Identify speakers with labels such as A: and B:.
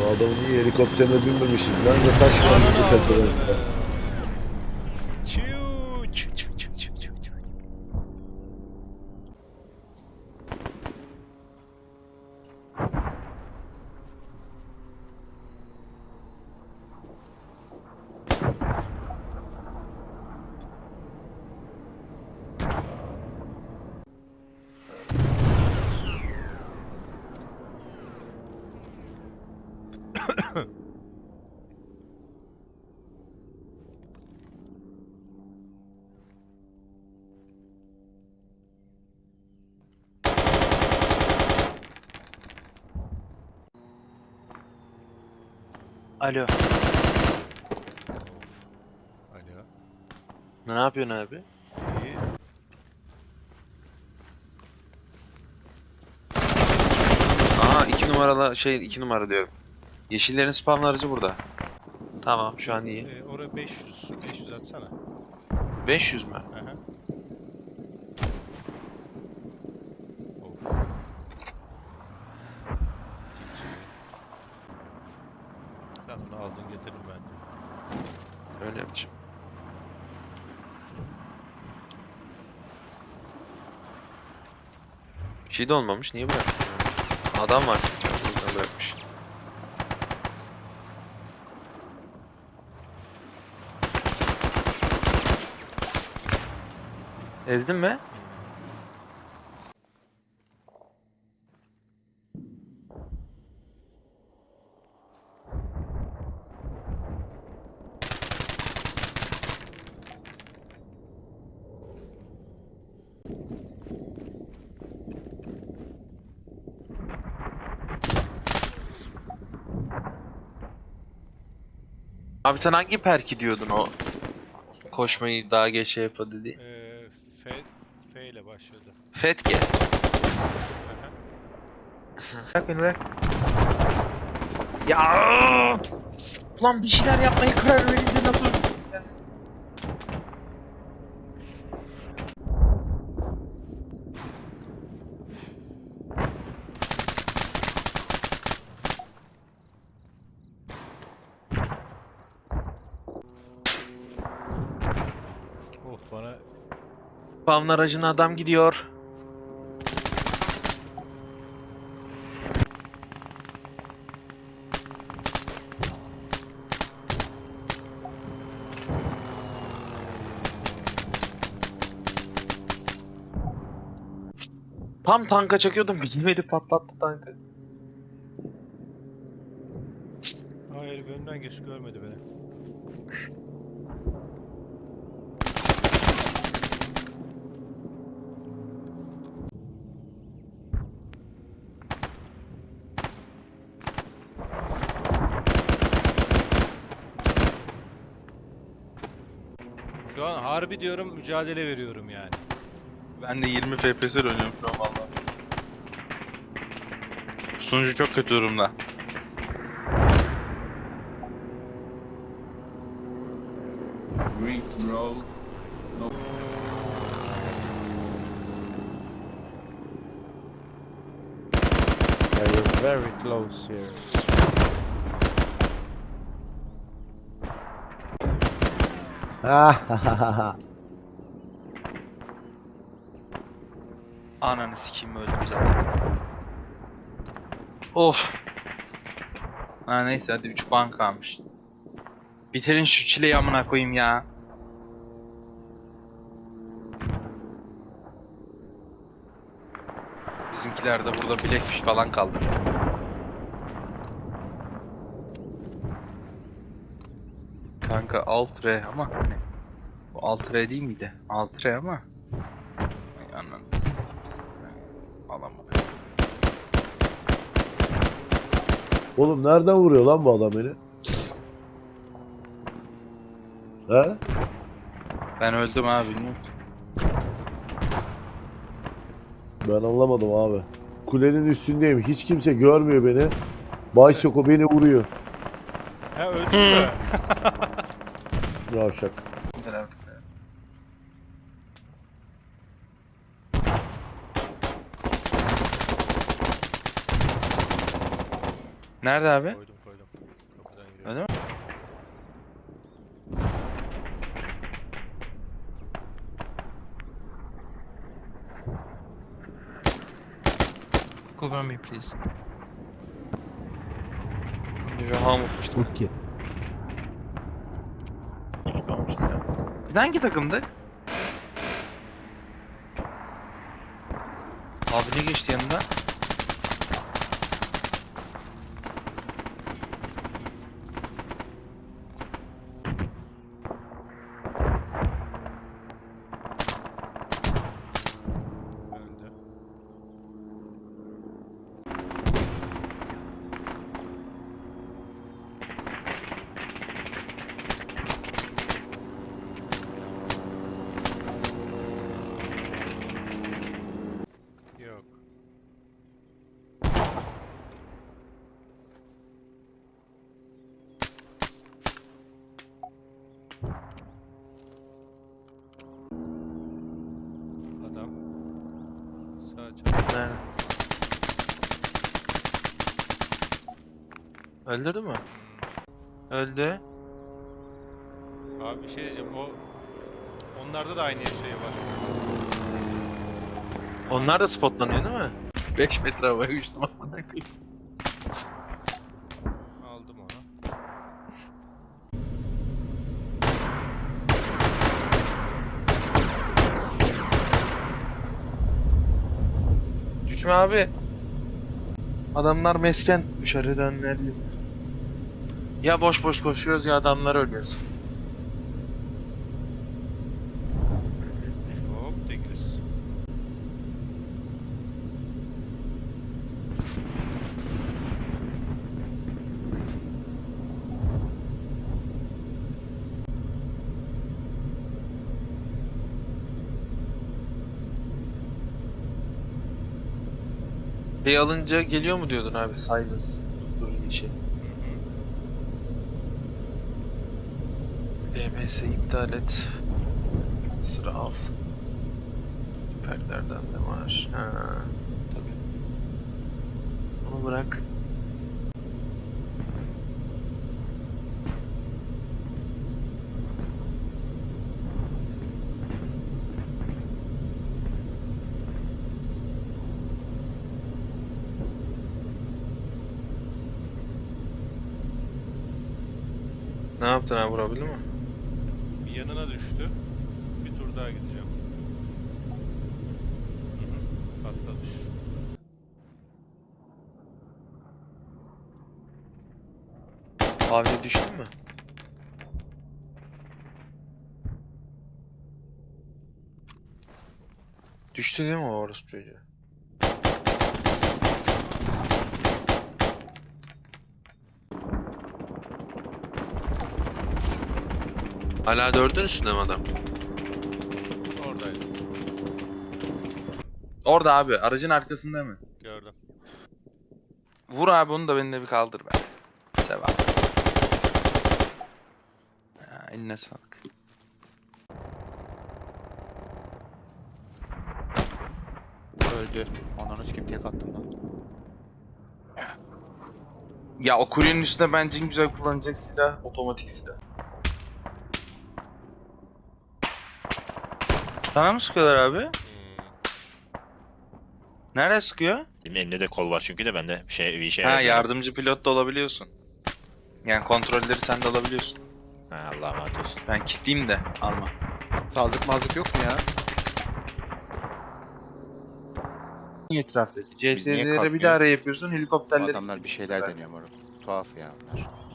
A: Bu adamı niye helikopterine binmemişiz lan da var.
B: Alo.
C: Alo.
B: Ne yapıyorsun abi?
C: İyi.
B: Aha iki numaralı şey iki numara diyorum. Yeşillerin spamlarıcı burada. Tamam şu an iyi.
C: Ee, oraya 500. 500 atsana.
B: 500 mü?
C: Aha. Of. Kimse. Sen onu aldın getirdin ben.
B: Öyle yapacağım. Bir şey de olmamış. Niye bıraktın? ya? Adam var. Yüzden bırakmış. Ezdin mi? Abi sen hangi perki diyordun o koşmayı daha geç şey yapadı diye?
C: Ee, F, F ile başladı.
B: Fetke. Bırak beni bırak. Ya Ulan bir şeyler yapmayı karar verince
C: Of bana
B: Spamın aracına adam gidiyor. Tam tanka çakıyordum bizim herif patlattı tankı.
C: Hayır önümden geç görmedi beni. Harbi diyorum mücadele veriyorum yani.
D: Ben de 20 FPS ile oynuyorum şu an valla. Sunucu çok kötü durumda.
E: Drinks, bro. No.
F: Yeah, you're very close here.
A: Ha ha ha ha ha.
B: Ananı sikeyim öldüm zaten. Of.
D: Ha neyse hadi 3 puan kalmış. Bitirin şu çileyi amına koyayım ya. Bizimkiler de burada Blackfish falan kaldı. Kanka alt R ama hani bu alt R değil miydi? Alt R ama Ay anan. Alamadım.
A: Oğlum nereden vuruyor lan bu adam beni? He?
D: Ben öldüm abi bilmiyorum.
A: Ben anlamadım abi. Kulenin üstündeyim. Hiç kimse görmüyor beni. Baysoko beni vuruyor.
C: Ha öldün mü?
A: Yavşak.
D: Nerede abi?
C: koydum koydum.
D: Öyle mi?
G: Cover me, please.
B: Bir ham unutmuştum.
G: Okay.
D: Biz hangi takımdık? Abi ne geçti yanında?
C: Sağ?
B: Öldürdü mü? Öldü.
C: Abi bir şey diyeceğim. O onlarda da aynı şey var.
B: Onlar da spotlanıyor değil mi? 5 metre havaya uçtum amına koyayım.
C: Aldım onu.
B: Düşme abi. Adamlar mesken dışarıdanlar yok. Ya boş boş koşuyoruz ya adamlar ölüyoruz. Şey alınca geliyor mu diyordun abi Silence. Dur işi. DMS iptal et. Sıra al. Perklerden de var. Ha, tabii. Onu bırak. Ne yaptın abi vurabildin mi?
C: Bir yanına düştü. Bir tur daha gideceğim. Hı hı, Patlamış.
B: Abi düştün mü? Düştü değil mi o orospu çocuğu? Hala dördün üstünde mi adam?
C: Oradaydı.
B: Orada abi, aracın arkasında mı?
C: Gördüm.
B: Vur abi onu da beni de bir kaldır be. Sevam. Ya, eline sağlık.
F: Öldü. Ananı sikim tek attım lan.
B: Ya o kuryenin üstünde bence en güzel kullanacak silah otomatik silah. Sana mı sıkıyorlar abi?
C: Hmm.
B: Nerede sıkıyor?
H: Benim elimde de kol var çünkü de bende bir şey bir şey
B: ha
H: yapıyorum.
B: yardımcı pilot da olabiliyorsun. Yani kontrolleri sen de alabiliyorsun.
H: Ha Allah'a emanet olsun.
B: Ben kitleyeyim de alma.
F: Sazlık mazlık yok mu ya?
B: Niye etraftaki?
F: niye
B: CT'lere bir
F: kalkmıyoruz?
B: daha yapıyorsun helikopterleri...
F: Adamlar bir şeyler deniyor moruk. Tuhaf ya onlar.